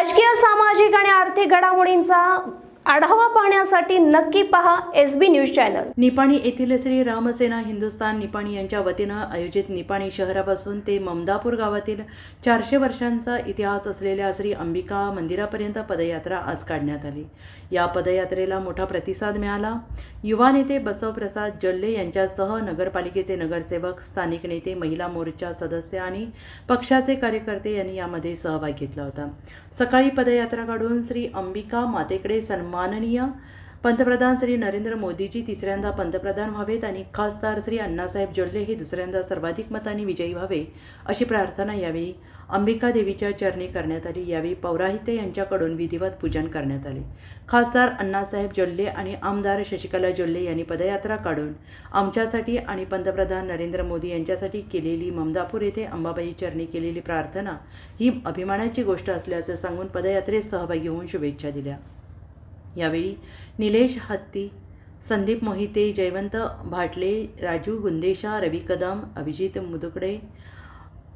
राजकीय सामाजिक आणि आर्थिक घडामोडींचा आढावा पाहण्यासाठी नक्की पहा S B news channel. Nipani येथील श्री रामसेना हिंदुस्थान निपाणी यांच्या वतीनं आयोजित निपाणी शहरापासून ते ममदापूर गावातील चारशे वर्षांचा इतिहास असलेल्या श्री अंबिका मंदिरापर्यंत पदयात्रा आज काढण्यात आली. या पदयात्रेला मोठा प्रतिसाद मिळाला. युवा नेते बसवप्रसाद जल्ले यांच्यासह नगरपालिकेचे नगरसेवक स्थानिक नेते महिला मोर्चा सदस्य आणि पक्षाचे कार्यकर्ते यांनी यामध्ये सहभाग घेतला होता. सकाळी पदयात्रा काढून श्री अंबिका मातेकडे सन्मान सन्माननीय पंतप्रधान श्री नरेंद्र मोदीजी तिसऱ्यांदा पंतप्रधान व्हावेत आणि खासदार श्री अण्णासाहेब जोल्ले हे दुसऱ्यांदा सर्वाधिक मतांनी विजयी व्हावे अशी प्रार्थना यावेळी अंबिका देवीच्या चरणी करण्यात आली. यावेळी पौराहित्य यांच्याकडून विधिवत पूजन करण्यात आले. खासदार अण्णासाहेब जोल्ले आणि आमदार शशिकला जोल्ले यांनी पदयात्रा काढून आमच्यासाठी आणि पंतप्रधान नरेंद्र मोदी यांच्यासाठी केलेली ममदापूर येथे अंबाबाई चरणी केलेली प्रार्थना ही अभिमानाची गोष्ट असल्याचं सांगून पदयात्रेत सहभागी होऊन शुभेच्छा दिल्या. यावेळी निलेश हत्ती संदीप मोहिते जयवंत भाटले राजू गुंदेशा रवी कदम अभिजित मुदुकडे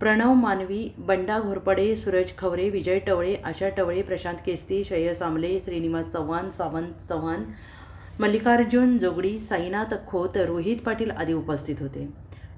प्रणव मानवी बंडा घोरपडे सूरज खवरे विजय टवळे आशा टवळे प्रशांत केस्ती श्रेयस आमले श्रीनिवास चव्हाण सावंत चव्हाण मल्लिकार्जुन जोगडी साईनाथ खोत रोहित पाटील आदी उपस्थित होते.